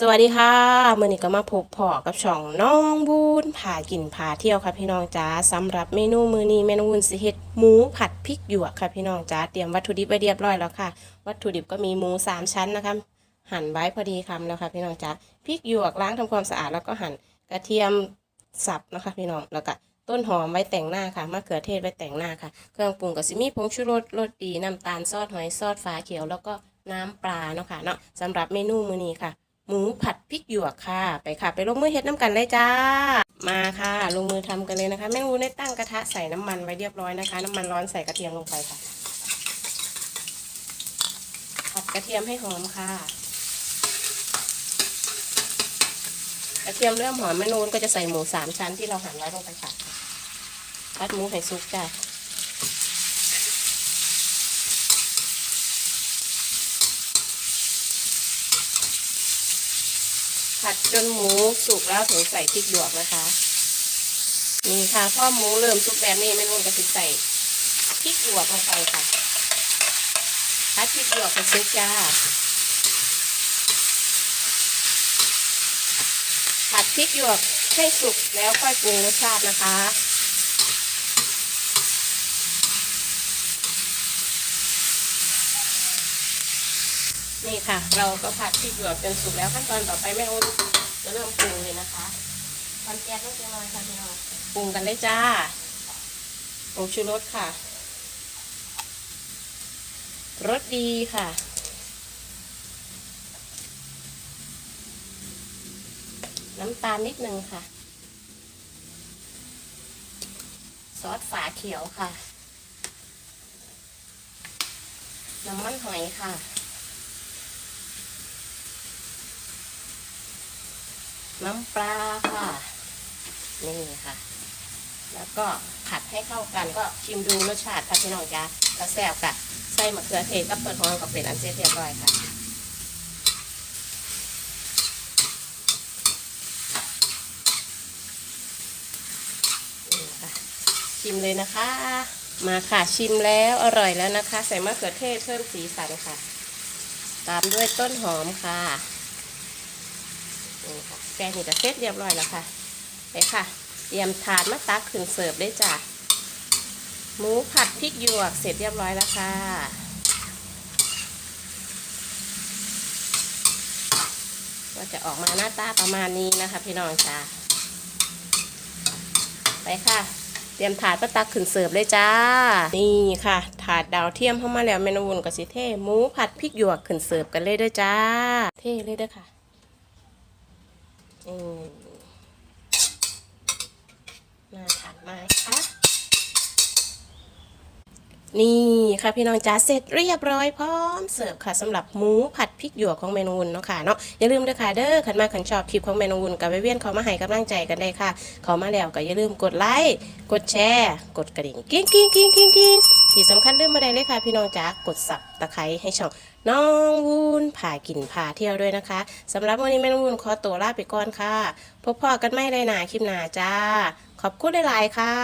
สวัสดีค่ะมื่อนี้ก็มาพบพอกับช่องน้องบูนพากินพาเที่ยวค่ะพี่น้องจ้าสำหรับเมนูมือนี้เมนูวุ้นสิเฮ็ดหมูผัดพริกหยวกค่ะพี่น้องจ้าเตรียมวัตถุดิบไว้เรียบร้อยแล้วค่ะ วัตถุดิบก็มีหมูสามชั้นนะคะหั่นไว้พอดีคำแล้วค่ะพี่น้องจ้าพริกหยวกล้างทำความสะอาดแล้วก็หั่นกระเทียมสับนะคะพี่น้องแล้วก็ต้นหอมไว้แต่งหน้าค่ะมะเขือเทศไว้แต่งหน้าค่ะ เครื่องปรุงก็สิมีผงชูรสรสดีน้ำตาลซอสหอยซอสฟ้าเขียวแล้วก็น้ำปลาเนาะค่ะเนาะสำหรับเมนูมื้อนี้ค่ะ หมูผัดพริกหยวกค่ะ ไปค่ะ ไปลงมือเฮ็ดน้ำกันเลยจ้า มาค่ะ ลงมือทำกันเลยนะคะแม่งูได้ตั้งกระทะใส่น้ำมันไว้เรียบร้อยนะคะ น้ำมันร้อนใส่กระเทียมลงไปค่ะ ผัดกระเทียมให้หอมค่ะ กระเทียมเริ่มหอมแม่นูนก็จะใส่หมูสามชั้นที่เราหั่นไว้ลงไปค่ะผัดหมูให้สุกจ้า ผัดจนหมูสุกแล้วถึงใส่พริกหยวกนะคะ นี่ค่ะพอหมูเริ่มสุกแบบนี้ไม่นุ่นก็จะใส่พริกหยวกลงไปค่ะผัดพริกหยวกไปเช็ดจ้าผัดพริกหยวกให้สุกแล้วค่อยปรุงรสชาตินะคะ นี่ค่ะ เราก็ผัดพริกหยวกจนสุกแล้วขั้นตอนต่อไปแม่อุ้นจะเริ่มปรุงเลยนะคะทำแก๊สลงไปหน่อยค่ะพี่น้องปรุงกันเลยจ้าผงชูรสค่ะรสดีค่ะ น้ำตาลนิดนึงค่ะ ซอสฝาเขียวค่ะ น้ำมันหอยค่ะ น้ำปลาค่ะ นี่ค่ะ แล้วก็ผัดให้เข้ากันก็ชิมดูรสชาติค่ะพี่น้องจ้าแล้วแซ่บค่ะใส่มะเขือเทศกับต้นหอมกับเป็นอันเสร็จเรียบร้อยค่ะชิมเลยนะคะ มาค่ะชิมแล้วอร่อยแล้วนะคะ ใส่มะเขือเทศเพิ่มสีสันค่ะ ตามด้วยต้นหอมค่ะ นี่ค่ะแกงนี่จะเสร็จเรียบร้อยแล้วค่ะไปค่ะ เตรียมถาดมาตักขึ้นเสิร์ฟได้จ้ะหมูผัดพริกหยวกเสร็จเรียบร้อยแล้วค่ะก็จะออกมาหน้าตาประมาณนี้นะคะ พี่น้องจ้าไปค่ะ เตรียมถาดมาตักขึ้นเสิร์ฟเลยจ้า นี่ค่ะ ถาดดาวเทียมเข้ามาแล้วเมนูวุ่นกับสิเท่หมูผัดพริกหยวกขึ้นเสิร์ฟกันเลยด้วยจ้า เท่เลยด้อค่ะ มน่าทานมากค่ะนี่ค่ะพี่น้องจ้าเสร็จเรียบร้อยพร้อมเสิร์ฟค่ะสำหรับหมูผัดพริกหยวกของเมนูวุ้นเนาะค่ะเนาะอย่าลืมเด้อค่ะเด้อขันมาขันชอบคลิปของเมนูวุ้นกับเวียนเขามาให้กำลังใจกันได้ค่ะเขามาแล้วก็อย่าลืมกดไลค์กดแชร์ กดกระดิ่งกิ้งกิ้งกิ้งกิ้งกิ้ง ที่สำคัญเรื่องมาได้เลยค่ะ พี่น้องจ้ากดสับตะไคร้ให้ช่องน้องวุ้นผ่ากินผ่าเที่ยวด้วยนะคะสำหรับวันนี้แมนูวุ้นขอตัวลาไปก่อนค่ะ พบพ่อกันไม่ได้หนาคลิปหนาจ้า ขอบคุณหลายๆค่ะ